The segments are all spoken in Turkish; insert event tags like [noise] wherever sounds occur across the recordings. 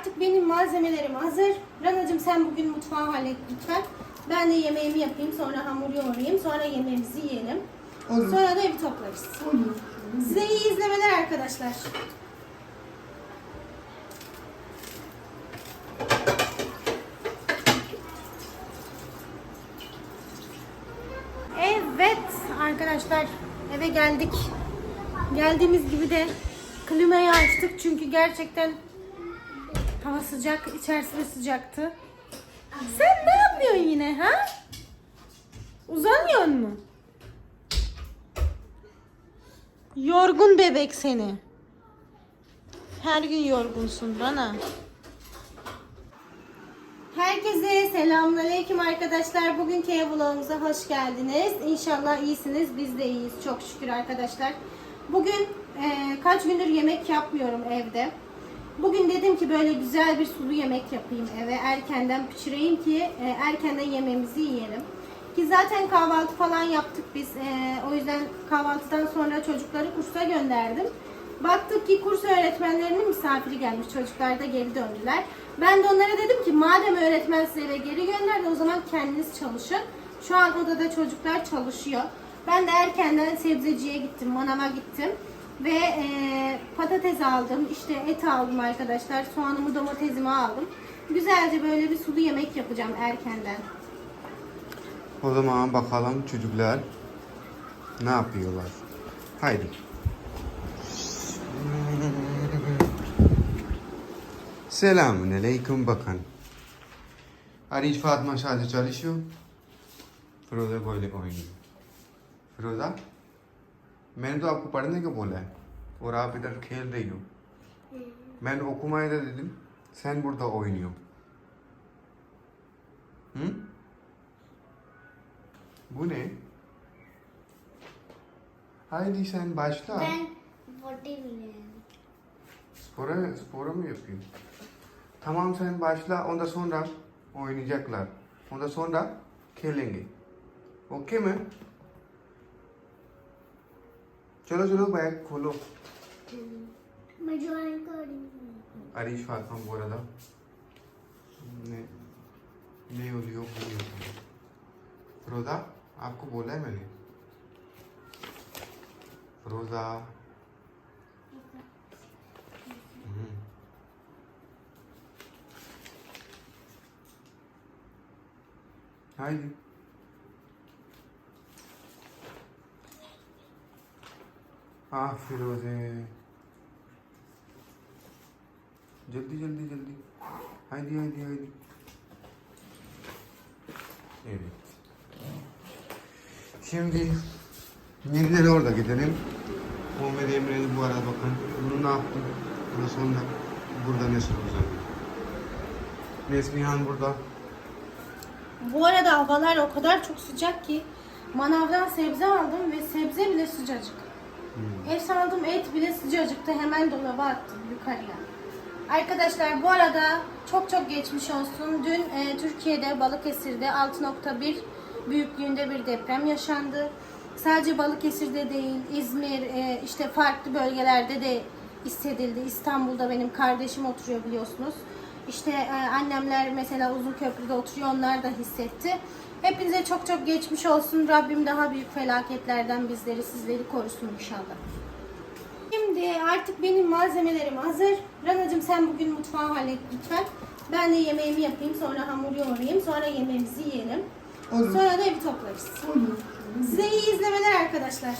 artık benim malzemelerim hazır. Ranacığım sen bugün mutfağı hallet lütfen. Ben de yemeğimi yapayım, sonra hamur yoğurayım, sonra yemeğimizi yiyelim. Olur. Sonra da evi toplarız. Olur. Size iyi izlemeler arkadaşlar. Evet arkadaşlar eve geldik. Geldiğimiz gibi de klimayı açtık çünkü gerçekten sıcak, içerisi de sıcaktı. Sen ne yapıyorsun yine ha? Uzanıyor mu? Yorgun bebek seni. Her gün yorgunsun bana. Herkese selamünaleyküm arkadaşlar. Bugünkü ev vlogumuza hoş geldiniz. İnşallah iyisiniz. Biz de iyiyiz. Çok şükür arkadaşlar. Bugün e, kaç gündür yemek yapmıyorum evde. Bugün dedim ki böyle güzel bir sulu yemek yapayım eve. Erkenden pişireyim ki e, erkenden yemeğimizi yiyelim. Ki zaten kahvaltı falan yaptık biz. E, o yüzden kahvaltıdan sonra çocukları kursa gönderdim. Baktık ki kurs öğretmenlerinin misafiri gelmiş. Çocuklar da geri döndüler. Ben de onlara dedim ki madem öğretmen size eve geri gönderdi o zaman kendiniz çalışın. Şu an odada çocuklar çalışıyor. Ben de erkenden sebzeciye gittim, manava gittim. Ve e, patates aldım, işte et aldım arkadaşlar, soğanımı, domatesimi aldım. Güzelce böyle bir sulu yemek yapacağım erkenden. O zaman bakalım çocuklar ne yapıyorlar. Haydi. Selamun Aleyküm bakın. Arif Fatma sadece çalışıyor. Froda böyle oynuyor. Froda मैंने तो आपको पढ़ने को बोला है और आप इधर खेल रही हो ben okumaya da dedim sen burada oynuyor Hı? Bu ne? Haydi sen başla. Ben body biliyorum. Spora, spora mı yapıyorsun? Tamam sen başla ondan sonra oynayacaklar. Ondan sonra खेलेंगे. Okey mi? चलो चलो बैग खोलो। हम्म। मैं ज्वाइन कर बोल रहा था। नहीं ले ओलियो पूरी हो रोजा आपको बोला है मैंने? रोजा। हम्म। हाय जी। Ah Firoze. जल्दी जल्दी जल्दी haydi haydi haydi evet şimdi yenileri orada gidelim Muhammed Emre'yi bu arada bakın bunu ne yaptım bunu sonra burada ne soracağım Neslihan burada Bu arada havalar o kadar çok sıcak ki manavdan sebze aldım ve sebze bile sıcacık. Et aldım et bile sıcacıktı hemen dolaba attım yukarıya. Arkadaşlar bu arada çok çok geçmiş olsun. Dün e, Türkiye'de Balıkesir'de 6.1 büyüklüğünde bir deprem yaşandı. Sadece Balıkesir'de değil İzmir e, işte farklı bölgelerde de hissedildi. İstanbul'da benim kardeşim oturuyor biliyorsunuz. İşte e, annemler mesela uzun köprüde oturuyor onlar da hissetti. Hepinize çok çok geçmiş olsun. Rabbim daha büyük felaketlerden bizleri sizleri korusun inşallah. Şimdi artık benim malzemelerim hazır. Ranacığım sen bugün mutfağı hallet lütfen. Ben de yemeğimi yapayım, sonra hamur yoğurayım, sonra yemeğimizi yiyelim. Olur. Sonra da evi toplarız. Olur. Size iyi izlemeler arkadaşlar.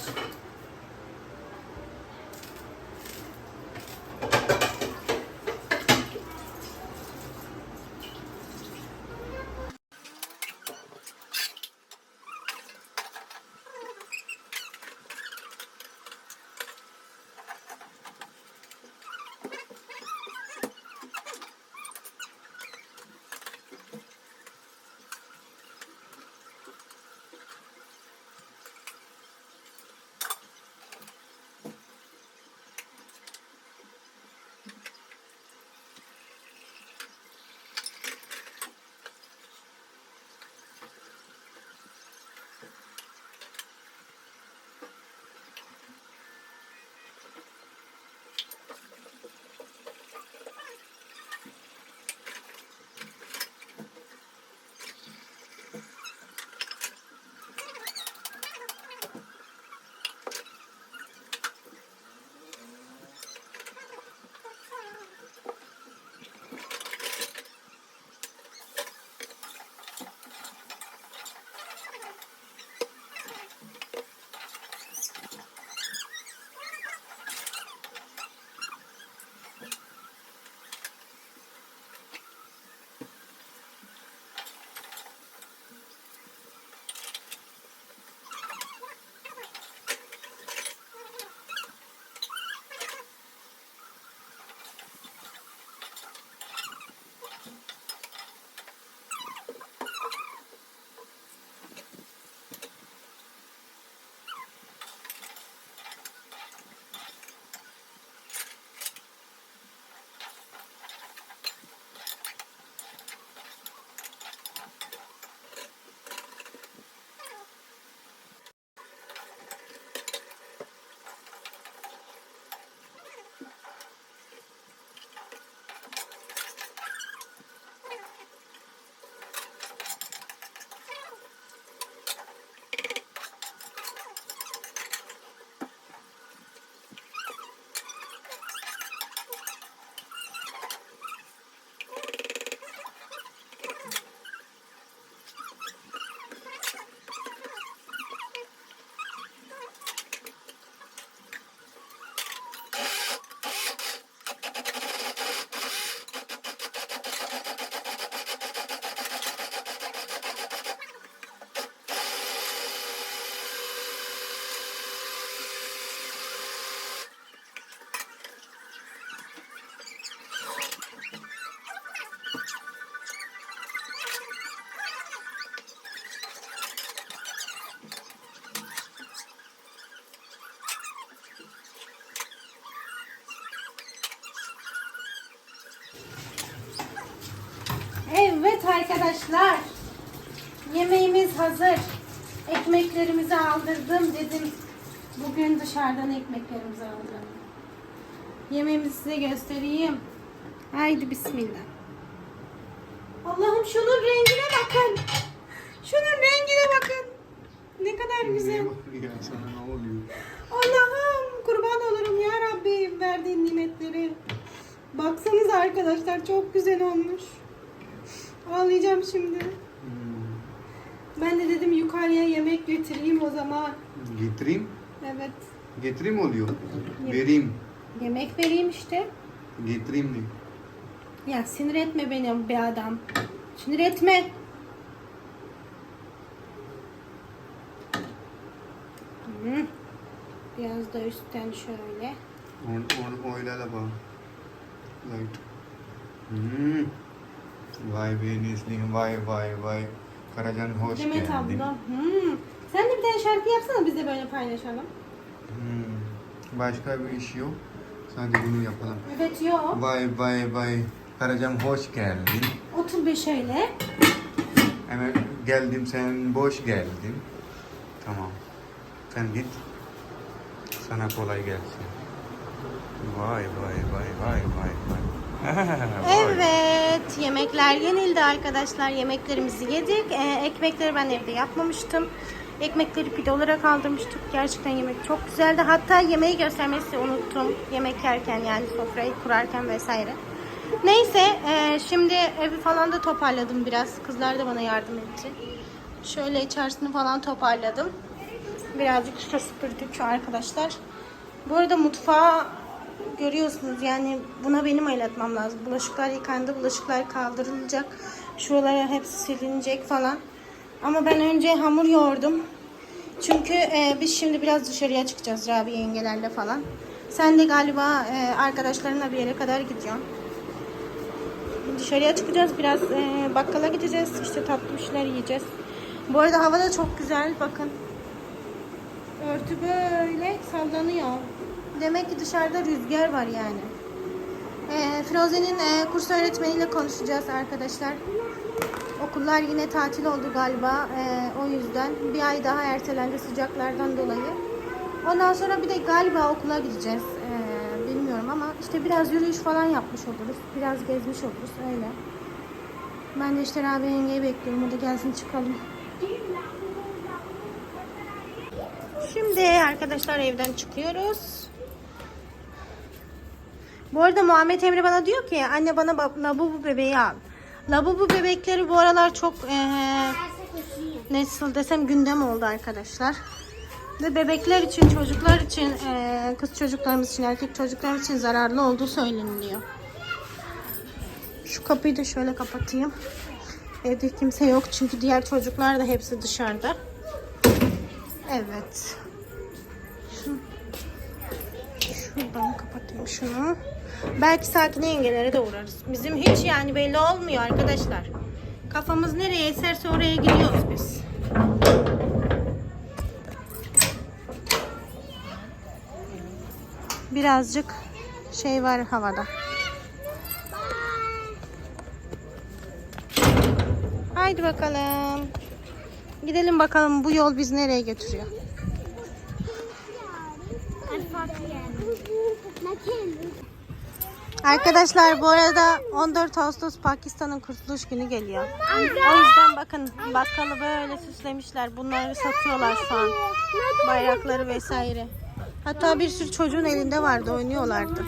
Evet arkadaşlar. Yemeğimiz hazır. Ekmeklerimizi aldırdım dedim. Bugün dışarıdan ekmeklerimizi aldım. Yemeğimizi size göstereyim. Haydi bismillah. Allah'ım şunun rengine bakın. Şunun rengine bakın. Ne kadar güzel. Ya sana ne oluyor? Allah'ım kurban olurum ya Rabbim verdiğin nimetleri. Baksanıza arkadaşlar çok güzel olmuş. Ağlayacağım şimdi. Hmm. Ben de dedim yukarıya yemek götüreyim o zaman. Getireyim. Evet. Getireyim oluyor. Vereyim. Yemek vereyim işte. Getireyim ne? Ya sinir etme beni be adam. Sinir etme. Biraz da üstten şöyle. On, on, oyla da bak. Light. Hmm. Vay be Neslihan vay vay vay. Karacan hoş Demet geldin. abla. Hmm. Sen de bir tane şarkı yapsana biz de böyle paylaşalım. Hmm. Başka bir iş yok. Sadece bunu yapalım. Evet yok. Vay vay vay. Karacan hoş geldin. Otur bir şöyle. Hemen geldim sen boş geldin. Tamam. Sen git. Sana kolay gelsin. Vay vay vay vay vay vay. [laughs] Evet, yemekler yenildi arkadaşlar. Yemeklerimizi yedik. Ee, ekmekleri ben evde yapmamıştım. Ekmekleri pide olarak aldırmıştık. Gerçekten yemek çok güzeldi. Hatta yemeği göstermesi unuttum. Yemek yerken yani sofrayı kurarken vesaire. Neyse, e, şimdi evi falan da toparladım biraz. Kızlar da bana yardım etti. Şöyle içerisini falan toparladım. Birazcık üstte süpürdük arkadaşlar. Bu arada mutfağı görüyorsunuz yani buna benim el atmam lazım. Bulaşıklar yıkandı, bulaşıklar kaldırılacak. Şuralara hepsi silinecek falan. Ama ben önce hamur yoğurdum. Çünkü e, biz şimdi biraz dışarıya çıkacağız Rabia yengelerle falan. Sen de galiba e, arkadaşlarınla bir yere kadar gidiyorsun. Dışarıya çıkacağız biraz e, bakkala gideceğiz. İşte tatlı bir yiyeceğiz. Bu arada hava da çok güzel bakın. Örtü böyle sallanıyor. Demek ki dışarıda rüzgar var yani. Ee, Firoze'nin e, kurs öğretmeniyle konuşacağız arkadaşlar. Okullar yine tatil oldu galiba. Ee, o yüzden bir ay daha ertelendi sıcaklardan dolayı. Ondan sonra bir de galiba okula gideceğiz. Ee, bilmiyorum ama işte biraz yürüyüş falan yapmış oluruz. Biraz gezmiş oluruz öyle. Ben de işte Rabia yengeyi bekliyorum. O da gelsin çıkalım. Şimdi arkadaşlar evden çıkıyoruz. Bu arada Muhammed Emre bana diyor ki anne bana labubu bebeği al. Labubu bebekleri bu aralar çok eee nasıl desem gündem oldu arkadaşlar. Ve bebekler için, çocuklar için, eee, kız çocuklarımız için, erkek çocuklar için zararlı olduğu söyleniliyor. Şu kapıyı da şöyle kapatayım. Evde kimse yok çünkü diğer çocuklar da hepsi dışarıda. Evet. Şu, şuradan kapatayım şunu. Belki Sakine yengelere de uğrarız. Bizim hiç yani belli olmuyor arkadaşlar. Kafamız nereye eserse oraya gidiyoruz biz. Birazcık şey var havada. Haydi bakalım. Gidelim bakalım bu yol bizi nereye götürüyor. Arkadaşlar bu arada 14 Ağustos Pakistan'ın kurtuluş günü geliyor. O yüzden bakın bakkalı böyle süslemişler. Bunları satıyorlar şu an. Bayrakları vesaire. Hatta bir sürü çocuğun elinde vardı oynuyorlardı.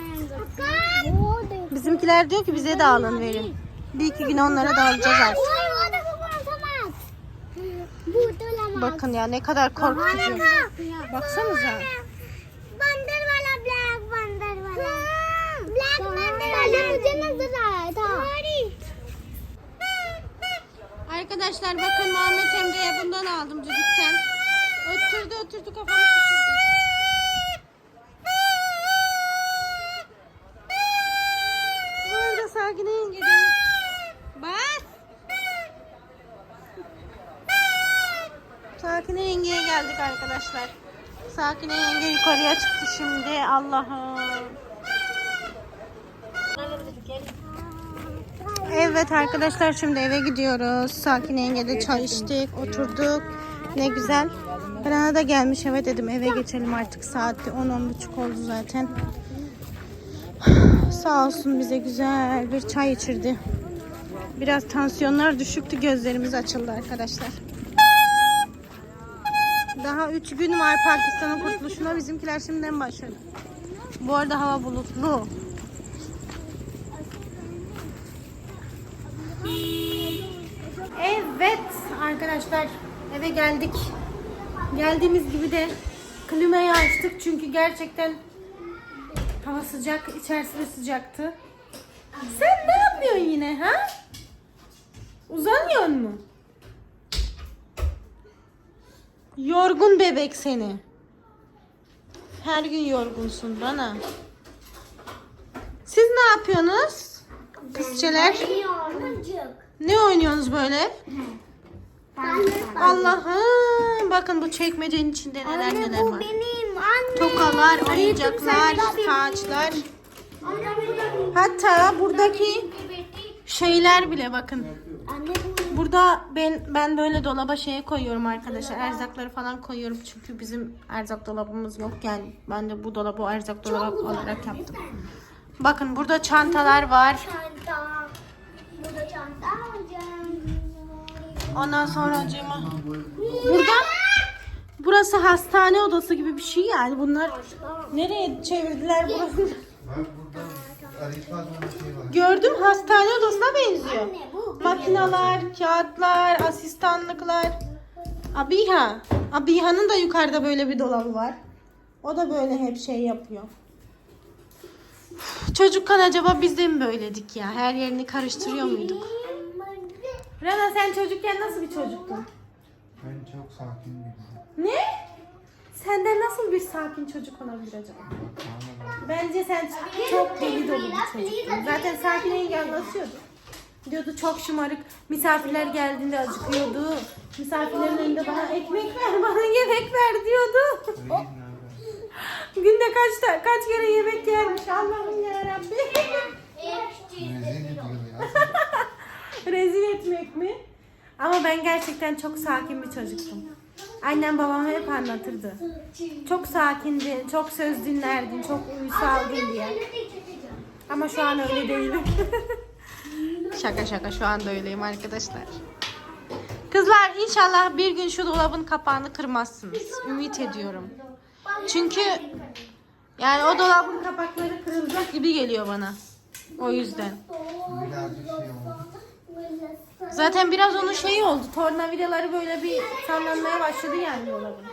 Bizimkiler diyor ki bize de alın verin. Bir iki gün onlara da alacağız artık. Bakın ya ne kadar korkutucu. Baksanıza. बंदर वाला मुझे नजर आया था Arkadaşlar bakın Muhammed Emre'ye bundan aldım düdükten. Öttürdü öttürdü kafamı şişirdi. Burada sakine yengedeyiz. Bas. Sakine yengeye geldik arkadaşlar. Sakine yenge yukarıya çıktı şimdi. Allah'ım. Evet arkadaşlar şimdi eve gidiyoruz. Sakin yengede çay içtik, oturduk. Ne güzel. Rana da gelmiş eve dedim eve geçelim artık saat 10-10.30 oldu zaten. [sighs] Sağ olsun bize güzel bir çay içirdi. Biraz tansiyonlar düşüktü gözlerimiz açıldı arkadaşlar. Daha 3 gün var Pakistan'ın kurtuluşuna bizimkiler şimdiden başladı. Bu arada hava bulutlu. Arkadaşlar eve geldik. Geldiğimiz gibi de klimayı açtık çünkü gerçekten hava sıcak, içerisi de sıcaktı. Sen ne yapıyorsun yine ha? Uzanıyor mu? Yorgun bebek seni. Her gün yorgunsun bana. Siz ne yapıyorsunuz? Kızçeler. Ne oynuyorsunuz böyle? Allah'ım. Bakın bu çekmecenin içinde neler neler bu var. benim anne. Tokalar, oyuncaklar, saçlar. Hatta buradaki şeyler bile bakın. Anne bu Burada ben ben böyle dolaba şeye koyuyorum arkadaşlar. Erzakları falan koyuyorum çünkü bizim erzak dolabımız yok. Yani ben de bu dolabı erzak dolabı olarak yaptım. Bakın burada çantalar var. çanta. Burada çanta alacağım. Ondan sonra acıma. Burada burası hastane odası gibi bir şey yani. Bunlar nereye çevirdiler burası? Gördüm hastane odasına benziyor. Makineler, kağıtlar, asistanlıklar. Abiha. Abiha'nın da yukarıda böyle bir dolabı var. O da böyle hep şey yapıyor. Çocukken acaba biz de mi böyledik ya? Her yerini karıştırıyor muyduk? Rana sen çocukken nasıl bir çocuktun? Ben çok sakin biriyim. Ne? Senden nasıl bir sakin çocuk olabilir acaba? Bence sen çok deli dolu bir çocuktun. Zaten sakin yenge anlatıyordu. Diyordu çok şımarık. Misafirler geldiğinde acıkıyordu. Misafirlerin önünde bana ekmek ver, bana yemek ver diyordu. Günde kaç ta- kaç kere yemek yermiş Allah'ım ya Rabbi. [laughs] Rezil etmek mi? Ama ben gerçekten çok sakin bir çocuktum. Annem babam hep anlatırdı. Çok sakindin, çok söz dinlerdin, çok uysaldın diye. Ama şu an öyle değilim. [laughs] şaka şaka şu anda öyleyim arkadaşlar. Kızlar inşallah bir gün şu dolabın kapağını kırmazsınız. Ümit ediyorum. Çünkü yani o dolabın kapakları kırılacak gibi geliyor bana. O yüzden. Birazcık şey. Zaten biraz onun şeyi oldu. Tornavidaları böyle bir sallanmaya başladı yani dolabın.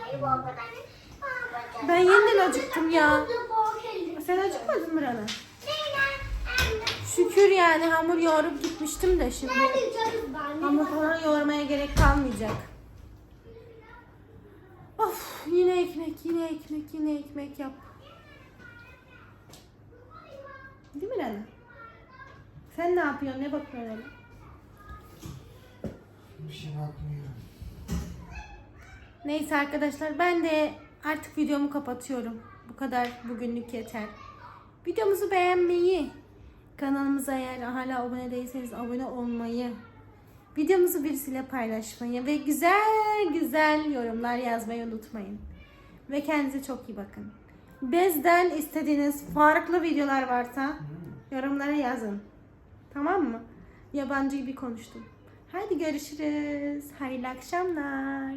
Ben yeniden acıktım ya. Sen acıkmadın mı Rana? Şükür yani hamur yoğurup gitmiştim de şimdi hamur falan yoğurmaya gerek kalmayacak. Of yine ekmek yine ekmek yine ekmek yap. Değil mi Rana? Sen ne yapıyorsun? Ne bakıyorsun öyle? Bir şey bakmıyorum. Neyse arkadaşlar ben de artık videomu kapatıyorum. Bu kadar bugünlük yeter. Videomuzu beğenmeyi, kanalımıza eğer hala abone değilseniz abone olmayı, videomuzu birisiyle paylaşmayı ve güzel güzel yorumlar yazmayı unutmayın. Ve kendinize çok iyi bakın. Bizden istediğiniz farklı videolar varsa yorumlara yazın. Tamam mı? Yabancı gibi konuştum. Hadi görüşürüz. Hayırlı akşamlar.